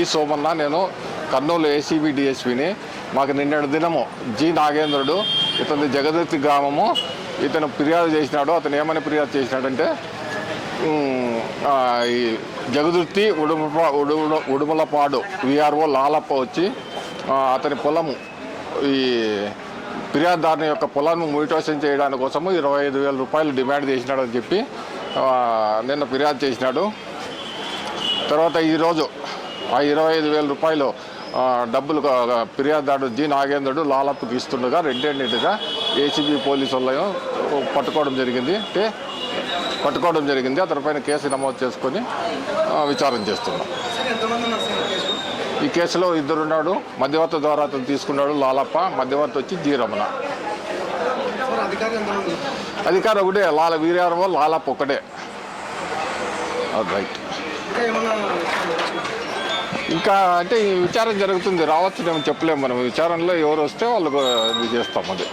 ఈ సోమన్న నేను కర్నూలు ఏసీబీ డిఎస్పిని మాకు నిన్నటి దినము జి నాగేంద్రుడు ఇతని జగదత్తి గ్రామము ఇతను ఫిర్యాదు చేసినాడు అతను ఏమని ఫిర్యాదు చేసినాడంటే ఈ జగదుర్తి ఉడుమ ఉడుమ ఉడుమలపాడు విఆర్ఓ లాలప్ప వచ్చి అతని పొలము ఈ ఫిర్యాదుదారుని యొక్క పొలాన్ని మ్యూటేషన్ చేయడానికి కోసము ఇరవై ఐదు వేల రూపాయలు డిమాండ్ చేసినాడని చెప్పి నిన్న ఫిర్యాదు చేసినాడు. తర్వాత ఈరోజు ఆ ఇరవై ఐదు వేల రూపాయలు డబ్బులు క- ఫిర్యాదుదారుడు జి నాగేంద్రుడు లాలప్పకి ఇస్తుండగా రెండేంటిగా ఏసీబీ పోలీసు వాళ్ళు పట్టుకోవడం జరిగింది. అంటే పట్టుకోవడం జరిగింది. అతనిపైన కేసు నమోదు చేసుకొని విచారం విచారణ చేస్తున్నాం. ఈ కేసులో ఇద్దరున్నాడు. మధ్యవర్తి ద్వారా అతను తీసుకున్నాడు లాలప్ప. మధ్యవర్తి వచ్చి జీ రమణ. అధికారం ఒకటే. లాల వీరారవ లాలప్ప ఒకటే. రైట్ ఇంకా అంటే ఈ విచారం జరుగుతుంది రావచ్చు మేము చెప్పలేము మనం. విచారణలో ఎవరు వస్తే వాళ్ళకు ఇది చేస్తాం అది.